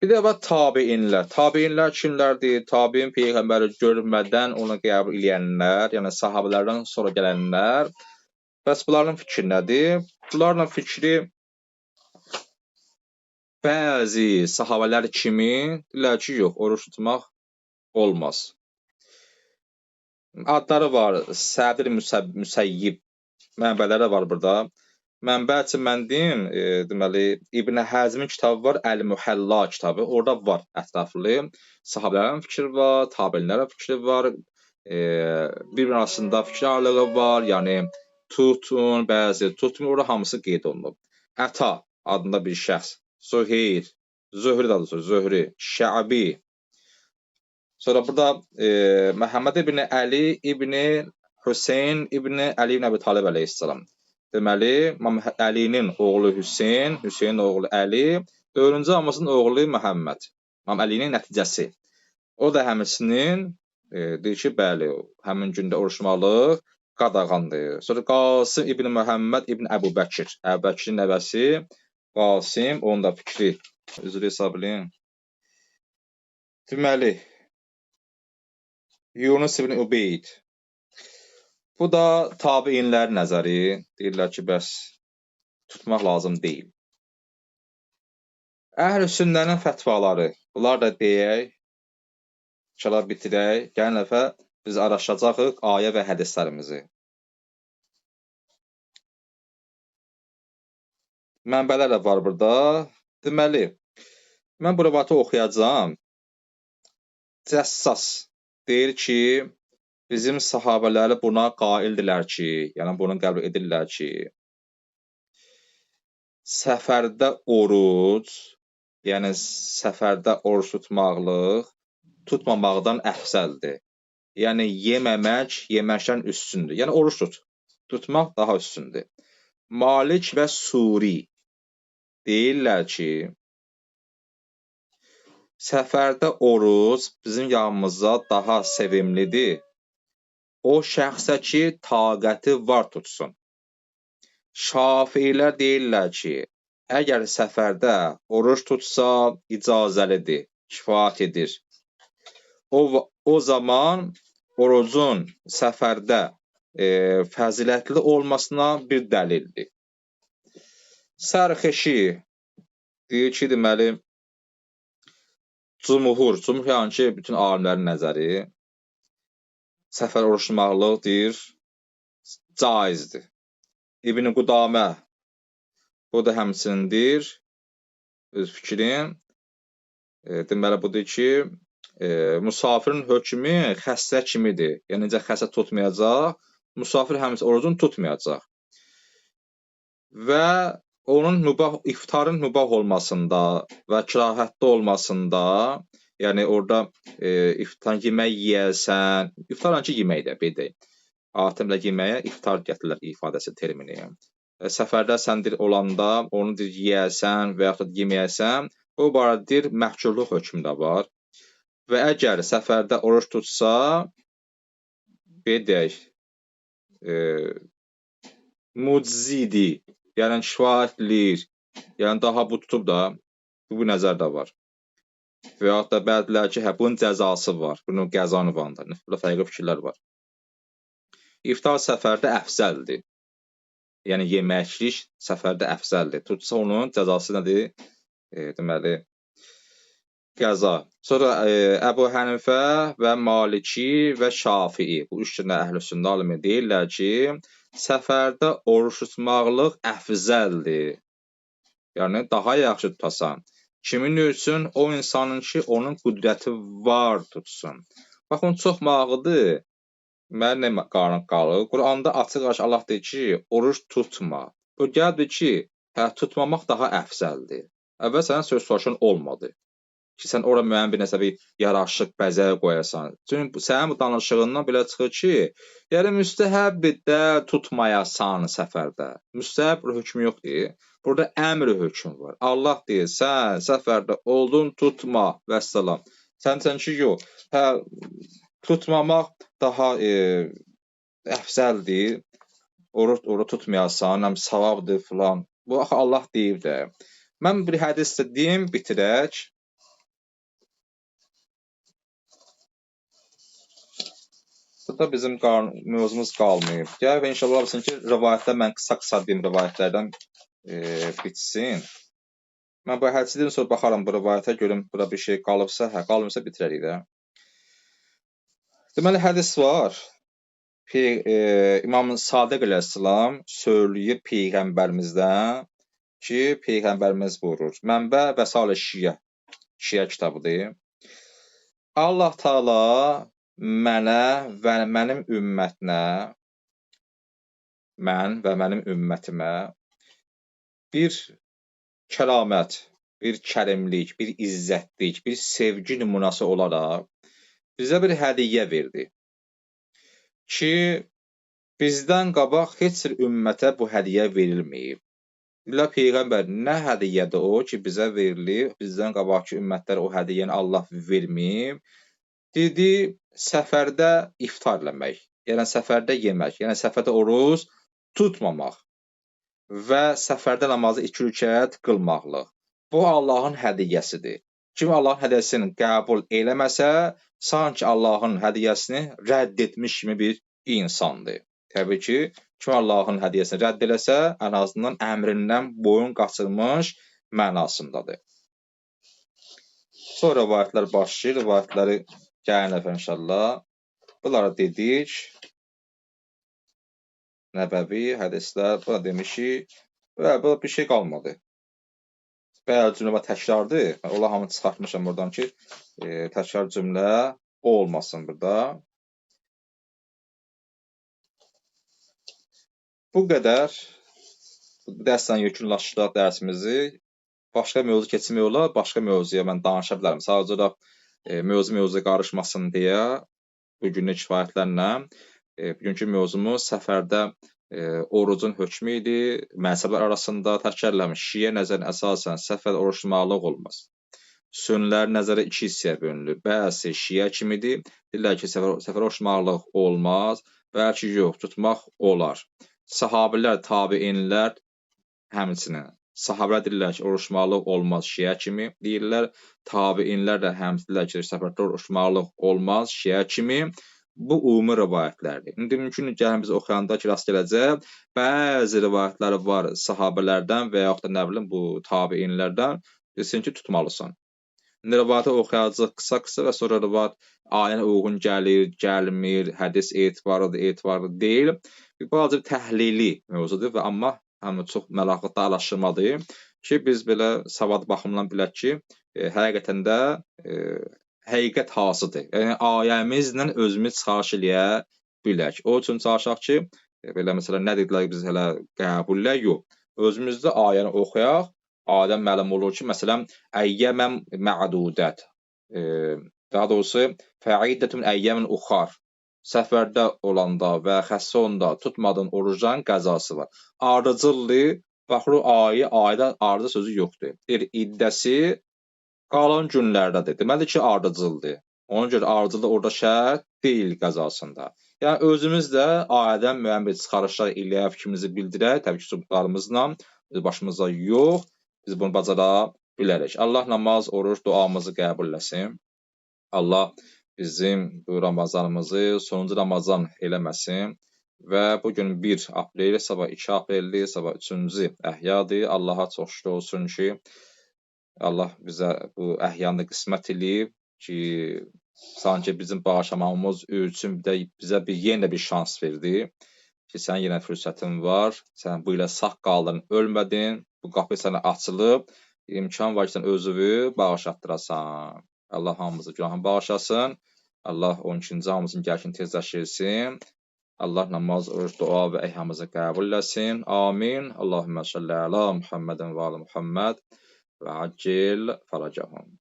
Bir də var tabeinlər. Tabeinlər kimlərdir? Tabein peyğəmbəri görmədən onu qəbul edənlər, yəni sahabelərdən sonra gələnlər. Bəs bunların fikri nədir? Bunların fikri bəzi sahabələr kimi deyirlər ki, yox, oruç tutmaq olmaz. Adları var, Səbir Müsəyyib mənbələri var burada. Mənbə üçün mən deyim, e, deməli İbn Həzmin kitabı var, Əl-Muhəlla kitabı. Orada var ətraflı sahabələrin fikri var, təbiinlərin fikri var, e, bir-birinin arasında fikir ayrılığı var. Yəni tutun, bəzi tutmur, orada hamısı qeyd olunub. Əta adında bir şəxs, Zuheyr, Zöhrü də adı Zöhrü, Şəbi. Sonra burada e, Məhəmməd ibn Əli ibn Hüseyn ibn Əli ibn Əbi Talib əleyhissalam. Deməli, İmam Əlinin oğlu Hüseyn, Hüseynin oğlu Əli, dördüncü ammasının oğlu Məhəmməd. İmam Əlinin nəticəsi. O da həmçinin e, deyir ki, bəli, həmin gündə oruçmalıq qadağandır. Sonra Qasım ibn Məhəmməd ibn Əbu Bəkir, Əbu Bəkirin nəvəsi Qasım, onun da fikri üzr hesab eləyin. Deməli, Yunus ibn Ubeyd Bu da tabeinlər nəzəri. Deyirlər ki, bəs tutmaq lazım deyil. Əhl-i sünnənin fətvaları. Bunlar da deyək, inşallah bitirək. Gələn dəfə biz araşdıracağıq ayə və hədislərimizi. Mənbələr də var burada. Deməli, mən bu rivayəti oxuyacağam. Cəssas deyir ki, bizim sahabələri buna qaildirlər ki, yəni bunu qəbul edirlər ki, səfərdə oruc, yəni səfərdə oruc tutmaqlıq tutmamaqdan əfsəldir. Yəni yeməmək yeməkdən üstündür. Yəni oruc tut. Tutmaq daha üstündür. Malik və Suri deyirlər ki, səfərdə oruc bizim yanımıza daha sevimlidir o şəxsə ki, taqəti var tutsun. Şafilər deyirlər ki, əgər səfərdə oruç tutsa icazəlidir, kifayət edir. O, o zaman orucun səfərdə e, fəzilətli olmasına bir dəlildir. Sərxeşi deyir ki, deməli, cumhur, cumhur yəni ki, bütün alimlərin nəzəri səfər oruçlumaqlıq deyir, caizdir. İbn Qudamə bu da həmçinin deyir, öz fikrim, e, deməli budur ki, e, müsafirin hökmü xəstə kimidir. Yəni necə xəstə tutmayacaq, müsafir həmçinin orucunu tutmayacaq. Və onun mübah iftarın mübah olmasında və kirahətdə olmasında Yəni orada e, iftar yemək yeyəsən, iftar hansı yeməkdir, belə Atimlə yeməyə iftar gətirirlər ifadəsi termini. E, səfərdə səndir olanda onu dir yeyəsən və yaxud yeməyəsən, o barədir məhkumluq hökmü də var. Və əgər səfərdə oruç tutsa, belə deyək, e, muczidi, yəni kifayətlir, yəni daha bu tutub da bu nəzərdə var. Və yaxud da bəziləri ki, hə bunun cəzası var, bunun qəza ünvanında. Burada fərqli fikirlər var. İftar səfərdə əfzəldir. Yəni yeməklik səfərdə əfzəldir. Tutsa onun cəzası nədir? E, deməli qəza. Sonra e, Əbu Hənifə və Maliki və Şafii bu üç dənə əhlüsünnə alimi deyirlər ki, səfərdə oruç tutmaqlıq əfzəldir. Yəni daha yaxşı tutasan. Kimin üçün? O insanın ki, onun qüdrəti var tutsun. Baxın, çox maraqlıdır. Mənə nə qarın qalır? Quranda açıq-aşkar Allah deyir ki, oruç tutma. O gəldir ki, hə tutmamaq daha əfzəldir. Əvvəl sənin söz soruşun olmadı ki, sən ora müəyyən bir nəsə bir yaraşıq, bəzək qoyasan. Çünki sənin bu danışığından belə çıxır ki, yəni müstəhəbdir də tutmayasan səfərdə. Müstəhəb hökmü yoxdur. Burada əmr hökm var. Allah deyir, sən səfərdə oldun, tutma və salam. Səncən ki, yox. Hə, tutmamaq daha e, əfzəldir. Oruç oruç tutmayasan, həm savabdır filan. Bu axı Allah deyib də. Mən bir hədis deyim, bitirək. da bizim qan mövzumuz qalmayıb. Gəl və inşallah olsun ki, rivayətdə mən qısa-qısa deyim rivayətlərdən e, bitsin. Mən bu hədisdən sonra baxaram bu rivayətə görüm bura bir şey qalıbsa, hə, qalmırsa bitirərik də. Deməli hədis var. Pey e, İmam Sadiq əleyhissalam söyləyir peyğəmbərimizdən ki, peyğəmbərimiz buyurur. Mənbə və Salih Şiyə. Şiyə kitabıdır. Allah Taala mənə və mənim ümmətinə mən və mənim ümmətimə bir kəramət, bir kərimlik, bir izzətlik, bir sevgi nümunəsi olaraq bizə bir hədiyyə verdi. Ki bizdən qabaq heç bir ümmətə bu hədiyyə verilməyib. Billah peyğəmbər nə hədiyyədir o ki bizə verilib, bizdən qabaqki ümmətlərə o hədiyyəni Allah verməyib. Dedi səfərdə iftar eləmək, yəni səfərdə yemək, yəni səfərdə oruc tutmamaq və səfərdə namazı iki rükət qılmaqlıq. Bu Allahın hədiyyəsidir. Kim Allahın hədiyyəsini qəbul eləməsə, sanki Allahın hədiyyəsini rədd etmiş kimi bir insandır. Təbii ki, kim Allahın hədiyyəsini rədd eləsə, ən azından əmrindən boyun qaçırmış mənasındadır. Sonra rivayətlər başlayır, rivayətləri gəlin dəfə inşallah. Bunları dedik. Nəbəvi hədislər, buna demişik və bu bir şey qalmadı. Bəzi cümlə təkrardır. Onlar hamını çıxartmışam buradan ki, e, təkrar cümlə olmasın burada. Bu qədər. Bu dərslə yekunlaşdıraq dərsimizi. Başqa mövzu keçmək olar, başqa mövzuya mən danışa bilərəm. Sadəcə olaraq e, mövzu mövzuya qarışmasın deyə bu günlük kifayətlənlə E, bugünkü mövzumuz səfərdə e, orucun hökmü idi. Məzhəblər arasında təkərləmiş şiə nəzərinə əsasən səfər oruç tutmaqlıq olmaz. Sünnilər nəzərə iki hissəyə bölünür. Bəzi şiə kimidir. Deyirlər ki, səfər, səfər oruç tutmaqlıq olmaz. Bəlkə yox, tutmaq olar. Sahabilər, tabiinlər həmçinin Sahabələr deyirlər ki, oruç tutmaqlıq olmaz şiə kimi deyirlər. Tabiinlər də həmçinin ki, səfərdə oruç tutmaqlıq olmaz şiə kimi. Bu ümumi rivayətlərdir. İndi mümkün gəlin biz oxuyanda ki, rast gələcək. Bəzi rivayətlər var sahabelərdən və yaxud da nə bilim bu tabiinlərdən desin ki, tutmalısan. İndi rivayəti oxuyacağıq qısa-qısa və sonra rivayət ayənə uyğun gəlir, gəlmir, hədis etibarlıdır, etibarlı deyil. Bir balaca təhlili mövzudur və amma həm çox maraqlı araşdırmadır ki, biz belə savad baxımından bilək ki, e, həqiqətən də e, həqiqət hansıdır? Yəni ayəmizlə özümüz çıxarış eləyə bilək. O üçün çalışaq ki, belə məsələn nə dedilər biz hələ qəbullə yox. Özümüzdə ayəni oxuyaq, ayədən məlum olur ki, məsələn, əyyəmən ma'dudət. E, daha doğrusu fəiddətun əyyəmin uxar. Səfərdə olanda və xəstə olanda tutmadığın orucdan qəzası var. Ardıcıldır. Baxır ayə, ayədə ardı sözü yoxdur. Deyir iddəsi qalan günlərdədir. Deməli ki, ardıcıldır. Ona görə ardıcılıq orada şərt deyil qəzasında. Yəni özümüz də ayədən müəyyən bir çıxarışlar eləyək, fikrimizi bildirək, təbii ki, çubuqlarımızla, öz başımıza yox, biz bunu bacara bilərik. Allah namaz, oruç, duamızı qəbul eləsin. Allah bizim bu Ramazanımızı sonuncu Ramazan eləməsin və bu gün 1 aprel, sabah 2 apreldir, sabah 3-cü əhyadır. Allaha çox şükür olsun ki, Allah bizə bu əhyanı qismət eləyib ki, sanki bizim bağışlamamız üçün də bizə bir yenə bir şans verdi ki, sənin yenə fürsətin var, sən bu ilə sağ qaldın, ölmədin, bu qapı sənə açılıb, imkan var ki, sən özünü bağışlatdırasan. Allah hamımızı günahını bağışlasın. Allah 12-ci hamımızın gəlkin tezləşdirsin. Allah namaz, oruç, dua və əhyamızı qəbul eləsin. Amin. Allahümmə salli əla Muhammedin və alə Muhammed. وعجل فرجهم.